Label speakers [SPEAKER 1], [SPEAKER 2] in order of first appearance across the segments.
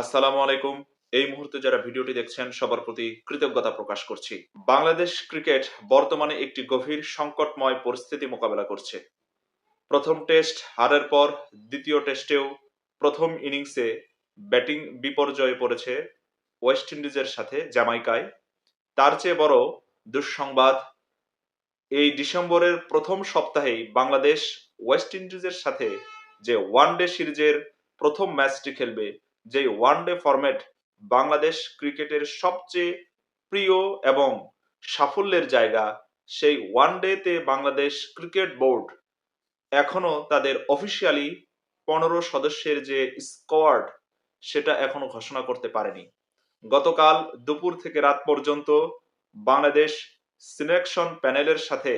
[SPEAKER 1] আসসালামু আলাইকুম। এই মুহূর্তে যারা ভিডিওটি দেখছেন, সবার প্রতি কৃতজ্ঞতা প্রকাশ করছি। বাংলাদেশ ক্রিকেট বর্তমানে একটি গভীর সংকটময় পরিস্থিতি মোকাবেলা করছে। প্রথম টেস্ট হারের পর দ্বিতীয় টেস্টেও প্রথম ইনিংসে ব্যাটিং বিপর্যয়ে পড়েছে ওয়েস্ট ইন্ডিজের সাথে জামাইকায় তার চেয়ে বড় দুঃসংবাদ, এই ডিসেম্বরের প্রথম সপ্তাহেই বাংলাদেশ ওয়েস্ট ইন্ডিজের সাথে যে ওয়ানডে সিরিজের প্রথম ম্যাচটি খেলবে যে ওয়ানডে ফরম্যাট বাংলাদেশ ক্রিকেটের সবচেয়ে প্রিয় এবং সাফল্যের জায়গা, সেই ওয়ানডেতে বাংলাদেশ ক্রিকেট বোর্ড এখনও তাদের অফিসিয়ালি পনেরো সদস্যের যে স্কোয়াড সেটা এখনও ঘোষণা করতে পারেনি। গতকাল দুপুর থেকে রাত পর্যন্ত বাংলাদেশ সিলেকশন প্যানেলের সাথে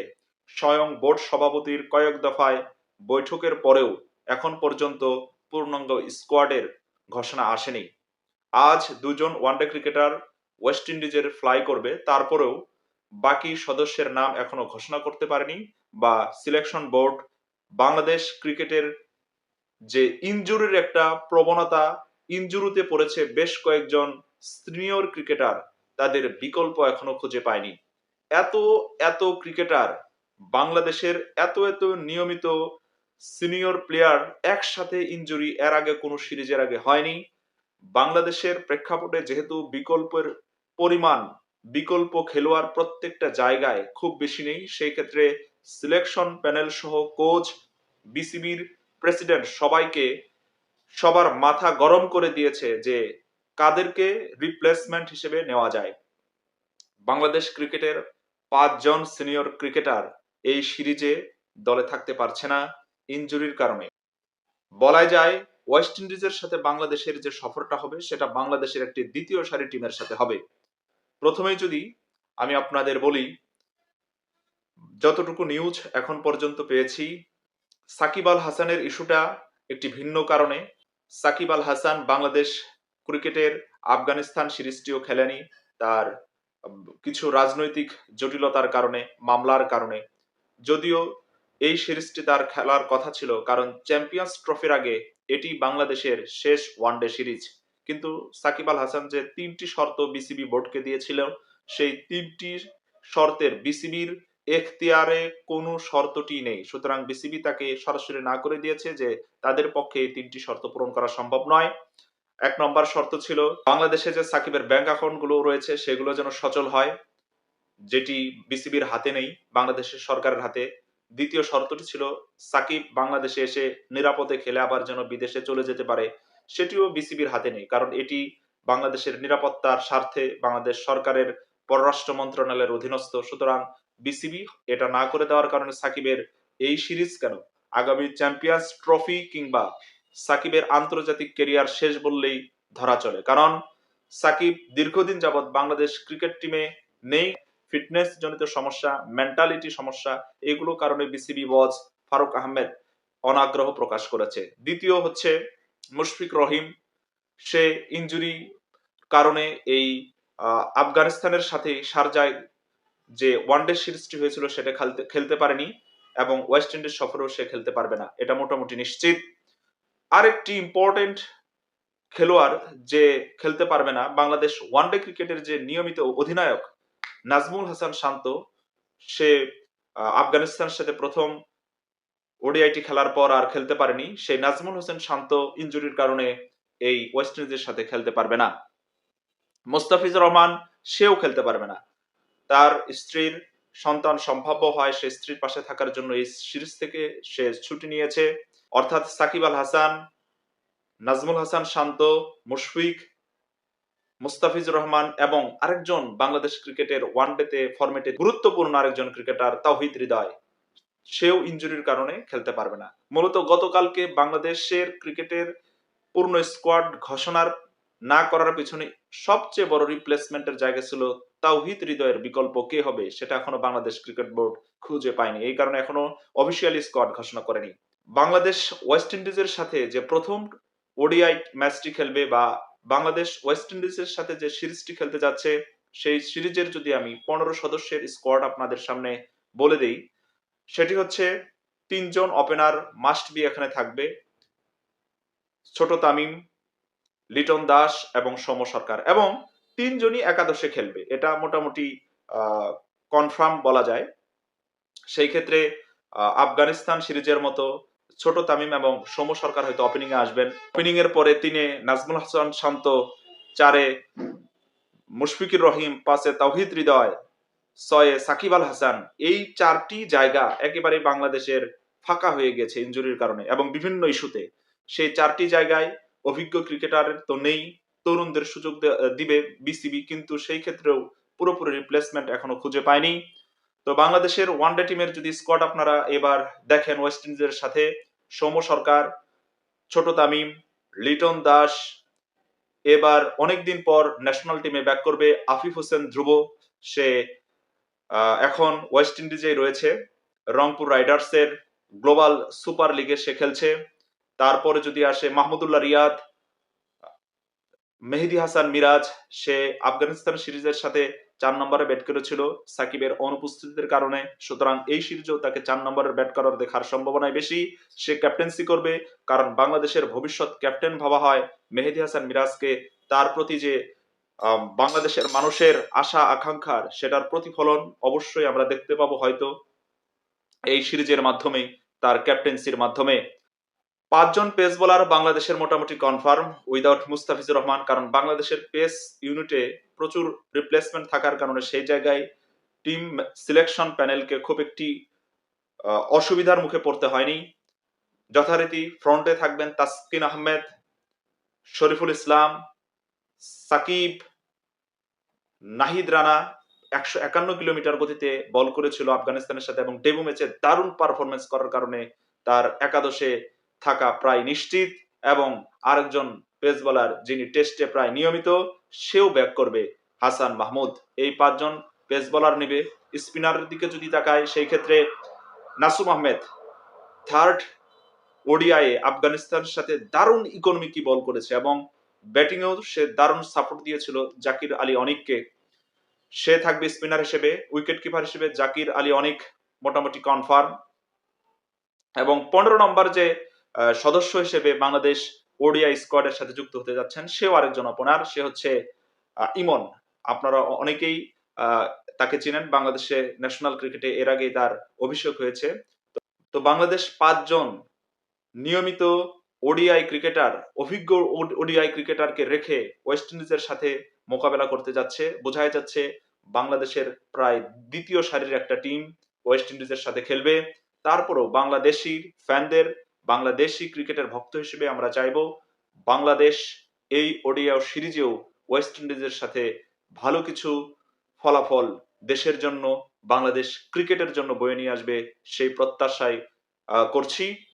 [SPEAKER 1] স্বয়ং বোর্ড সভাপতির কয়েক দফায় বৈঠকের পরেও এখন পর্যন্ত পূর্ণাঙ্গ স্কোয়াডের ঘোষণা আসেনি। আজ দুজন ওয়ানডে ক্রিকেটার ওয়েস্ট ইন্ডিজের ফ্লাই করবে, তারপরেও বাকি সদস্যের নাম এখনও ঘোষণা করতে পারেনি বা সিলেকশন বোর্ড বাংলাদেশ ক্রিকেটের যে ইনজুরির একটা প্রবণতা, ইনজুরিতে পড়েছে বেশ কয়েকজন সিনিয়র ক্রিকেটার তাদের বিকল্প এখনও খুঁজে পায়নি। এত এত ক্রিকেটার বাংলাদেশের এত এত নিয়মিত সিনিয়র প্লেয়ার একসাথে ইনজুরি এর আগে কোনো সিরিজের আগে হয়নি। বাংলাদেশের প্রেক্ষাপটে যেহেতু বিকল্পের পরিমাণ, বিকল্প খেলোয়াড় প্রত্যেকটা জায়গায় খুব বেশি নেই, সেই ক্ষেত্রে সিলেকশন প্যানেল সহ কোচ বিসিবির প্রেসিডেন্ট সবাইকে সবার মাথা গরম করে দিয়েছে যে কাদেরকে রিপ্লেসমেন্ট হিসেবে নেওয়া যায়। বাংলাদেশ ক্রিকেটের পাঁচজন সিনিয়র ক্রিকেটার এই সিরিজে দলে থাকতে পারছে না। ইনজুরির কারণে। বলা যায়, ওয়েস্ট ইন্ডিজের সাথে বাংলাদেশের যে সফরটা হবে, সেটা বাংলাদেশের একটি দ্বিতীয় সারি টিমের সাথে হবে। প্রথমেই যদি আমি আপনাদের বলি, যতটুকু নিউজ এখন পর্যন্ত পেয়েছি, সাকিব আল হাসানের ইস্যুটা একটি ভিন্ন কারণে। সাকিব আল হাসান বাংলাদেশ ক্রিকেটের আফগানিস্তান সিরিজটিও খেলেনি। তার কিছু রাজনৈতিক জটিলতার কারণে, মামলার কারণে। যদিও এই সিরিজটি তার খেলার কথা ছিল কারণ চ্যাম্পিয়ন্স ট্রফির আগে এটি বাংলাদেশের শেষ ওয়ানডে সিরিজ। কিন্তু সাকিব আল হাসান যে তিনটি শর্ত বিসিবি বোর্ডকে দিয়েছিল, সেই তিনটি শর্তের বিসিবির এখতিয়ারে কোনো শর্তটি নেই। সুতরাং বিসিবি তাকে সরাসরি না করে দিয়েছে যে তাদের পক্ষে এই তিনটি শর্ত পূরণ করা সম্ভব নয়। এক নম্বর শর্ত ছিল, বাংলাদেশে যে সাকিবের ব্যাংক অ্যাকাউন্টগুলো রয়েছে সেগুলো যেন সচল হয়, যেটি বিসিবির হাতে নেই, বাংলাদেশের সরকারের হাতে। দ্বিতীয় শর্তটি ছিল সাকিব বাংলাদেশে এসে নিরাপদে খেলে আবার যেন বিদেশে চলে যেতে পারে, সেটিও বিসিবির হাতে নেই, কারণ এটি বাংলাদেশের নিরাপত্তার স্বার্থে বাংলাদেশ সরকারের পররাষ্ট্র মন্ত্রণালয়ের অধীনস্থ। সুতরাং বিসিবি এটা না করে দেওয়ার কারণে সাকিবের এই সিরিজ কেন? আগামী চ্যাম্পিয়ন্স ট্রফি কিংবা সাকিবের আন্তর্জাতিক কেরিয়ার শেষ বললেই ধরা চলে, কারণ সাকিব দীর্ঘদিন যাবৎ বাংলাদেশ ক্রিকেট টিমে নেই। ফিটনেস জনিত সমস্যা মেন্টালিটি সমস্যা এগুলো কারণে বিসিবি বজ ফারুক আহমেদ অনাগ্রহ প্রকাশ করেছে। দ্বিতীয় হচ্ছে মুশফিক রহিম, সে ইঞ্জুরি কারণে এই আফগানিস্তানের সাথে সারজায় যে ওয়ানডে সিরিজটি হয়েছিল সেটা খেলতে খেলতে পারেনি এবং ওয়েস্ট ইন্ডিজ সফরেও সে খেলতে পারবে না। এটা মোটামুটি নিশ্চিত। আরেকটি ইম্পর্টেন্ট খেলোয়াড় যে খেলতে পারবে না, বাংলাদেশ ওয়ানডে ক্রিকেটের যে নিয়মিত অধিনায়ক নাজমুল হাসান শান্ত, সে আফগানিস্তানের সাথে প্রথম ওডিআইটি খেলার পর আর খেলতে পারেনি। সেই নাজমুল হোসেন শান্ত ইঞ্জুরির কারণে এই ওয়েস্ট ইন্ডিজের সাথে খেলতে পারবে না। মোস্তাফিজুর রহমান, সেও খেলতে পারবে না। তার স্ত্রীর সন্তান সম্ভাব্য হয় সে স্ত্রীর পাশে থাকার জন্য এই সিরিজ থেকে সে ছুটি নিয়েছে। অর্থাৎ সাকিব আল হাসান, নাজমুল হাসান শান্ত, মুশফিক মুস্তাফিজুর রহমান এবং আরেকজন বাংলাদেশ ক্রিকেটের ওয়ানডেতে ফরম্যাটে গুরুত্বপূর্ণ আরেকজন ক্রিকেটার তাওহিদ হৃদয়। সেও ইঞ্জুরির কারণে খেলতে পারবে না। মূলত গতকালকে বাংলাদেশের ক্রিকেটের পূর্ণ স্কোয়াড ঘোষণার না করার পিছনে সবচেয়ে বড় রিপ্লেসমেন্টের জায়গা ছিল তাওহিদ হৃদয়ের বিকল্প কে হবে সেটা এখনও বাংলাদেশ ক্রিকেট বোর্ড খুঁজে পায়নি। এই কারণে এখনও অফিসিয়ালি স্কোয়াড ঘোষণা করেনি। বাংলাদেশ ওয়েস্ট ইন্ডিজের সাথে যে প্রথম ওডিআই ম্যাচটি খেলবে বা বাংলাদেশ ওয়েস্ট ইন্ডিজের সাথে যে সিরিজটি খেলতে যাচ্ছে, সেই সিরিজের যদি আমি পনেরো সদস্যের স্কোয়াড আপনাদের সামনে বলে দেই, সেটি হচ্ছে তিনজন ওপেনার মাস্ট বি এখানে থাকবে। ছোট তামিম, লিটন দাস এবং সম সরকার এবং তিনজনই একাদশে খেলবে। এটা মোটামুটি কনফার্ম বলা যায়। সেই ক্ষেত্রে আফগানিস্তান সিরিজের মতো ছোট তামিম এবং সম সরকার হয়তো ওপেনিং এ আসবেন। ওপেনিং এর পরে তিনে নাজমুল হাসান শান্ত চারে মুশফিকুর রহিম পাঁচে তাওহিদ হৃদয়, ছয়ে সাকিব আল হাসান। এই চারটি জায়গা একেবারে বাংলাদেশের ফাঁকা হয়ে গেছে ইনজুরির কারণে এবং বিভিন্ন ইস্যুতে। সেই চারটি জায়গায় অভিজ্ঞ ক্রিকেটার তো নেই, তরুণদের সুযোগ দিবে বিসিবি কিন্তু সেই ক্ষেত্রেও পুরোপুরি রিপ্লেসমেন্ট এখনও খুঁজে পায়নি। তো বাংলাদেশের ওয়ানডে টিমের যদি স্কোয়াড আপনারা এবার দেখেন ওয়েস্ট ইন্ডিজের সাথে সৌম সরকার, ছোট তামিম, লিটন দাস, এবার অনেকদিন পর ন্যাশনাল টিমে ব্যাক করবে আফিফ হোসেন ধ্রুব। সে এখন ওয়েস্ট ইন্ডিজেই রয়েছে। রংপুর রাইডার্সের গ্লোবাল সুপার লিগে সে খেলছে। তারপরে যদি আসে মাহমুদুল্লাহ রিয়াদ, মেহেদি হাসান মিরাজ, সে আফগানিস্তান সিরিজের সাথে চার নম্বরে ব্যাট করেছিল সাকিবের অনুপস্থিতির কারণে। সুতরাং এই সিরিজেও তাকে চার নম্বরের ব্যাট করার দেখার সম্ভাবনাই বেশি। সে ক্যাপ্টেন্সি করবে, কারণ বাংলাদেশের ভবিষ্যৎ ক্যাপ্টেন ভাবা হয় মেহেদি হাসান মিরাজকে। তার প্রতি যে বাংলাদেশের মানুষের আশা, আকাঙ্ক্ষার, সেটার প্রতিফলন অবশ্যই আমরা দেখতে পাবো হয়তো। এই সিরিজের মাধ্যমে, তার ক্যাপ্টেন্সির মাধ্যমে। পাঁচজন পেস বোলার বাংলাদেশের মোটামুটি কনফার্ম উইদাউট মুস্তাফিজুর রহমান, কারণ বাংলাদেশের পেস ইউনিটে প্রচুর রিপ্লেসমেন্ট থাকার কারণে সেই জায়গায় টিম সিলেকশন প্যানেলকে খুব একটি অসুবিধার মুখে পড়তে হয়নি। যথারীতি ফ্রন্টে থাকবেন তাসকিন আহমেদ, শরীফুল ইসলাম, সাকিব, নাহিদ রানা, একশো একান্ন কিলোমিটার গতিতে বল করেছিল আফগানিস্তানের সাথে এবং ডেবু ম্যাচে দারুণ পারফরমেন্স করার কারণে তার একাদশে থাকা প্রায় নিশ্চিত এবং আরেকজন পেস বোলার যিনি টেস্টে প্রায় নিয়মিত, সেও ব্যাক করবে হাসান মাহমুদ। এই পাঁচজন পেস বোলার নেবে। স্পিনারের দিকে যদি তাকায়, সেই ক্ষেত্রে নাসুম আহমেদ থার্ড ওডিআইয়ে আফগানিস্তানের সাথে দারুণ ইকোনমিকি বল করেছে এবং ব্যাটিংয়েও সে দারুণ সাপোর্ট দিয়েছিল জাকির আলী অনিককে। সে থাকবে স্পিনার হিসেবে উইকেট কিপার হিসেবে জাকির আলী অনিক, মোটামুটি কনফার্ম এবং পনেরো নম্বর যে সদস্য হিসেবে বাংলাদেশ ওডিআই স্কোয়াডের সাথে যুক্ত হতে যাচ্ছেন। সেও আরেকজন ওপেনার সে হচ্ছে ইমন। আপনারা অনেকেই তাকে চিনেন। বাংলাদেশে ন্যাশনাল ক্রিকেটে এর আগেই তার অভিষেক হয়েছে। তো বাংলাদেশ পাঁচজন নিয়মিত ওডিআই ক্রিকেটার অভিজ্ঞ ওডিআই ক্রিকেটারকে রেখে ওয়েস্ট ইন্ডিজের সাথে মোকাবেলা করতে যাচ্ছে। বোঝাই যাচ্ছে বাংলাদেশের প্রায় দ্বিতীয় সারির একটা টিম ওয়েস্ট ইন্ডিজের সাথে খেলবে। তারপরও বাংলাদেশি ফ্যানদের বাংলাদেশি ক্রিকেটের ভক্ত হিসেবে আমরা চাইব বাংলাদেশ এই ওডিআই সিরিজেও ওয়েস্ট ইন্ডিজের সাথে ভালো কিছু ফলাফল দেশের জন্য, বাংলাদেশ ক্রিকেটের জন্য বয়ে নিয়ে আসবে সেই প্রত্যাশায় করছি।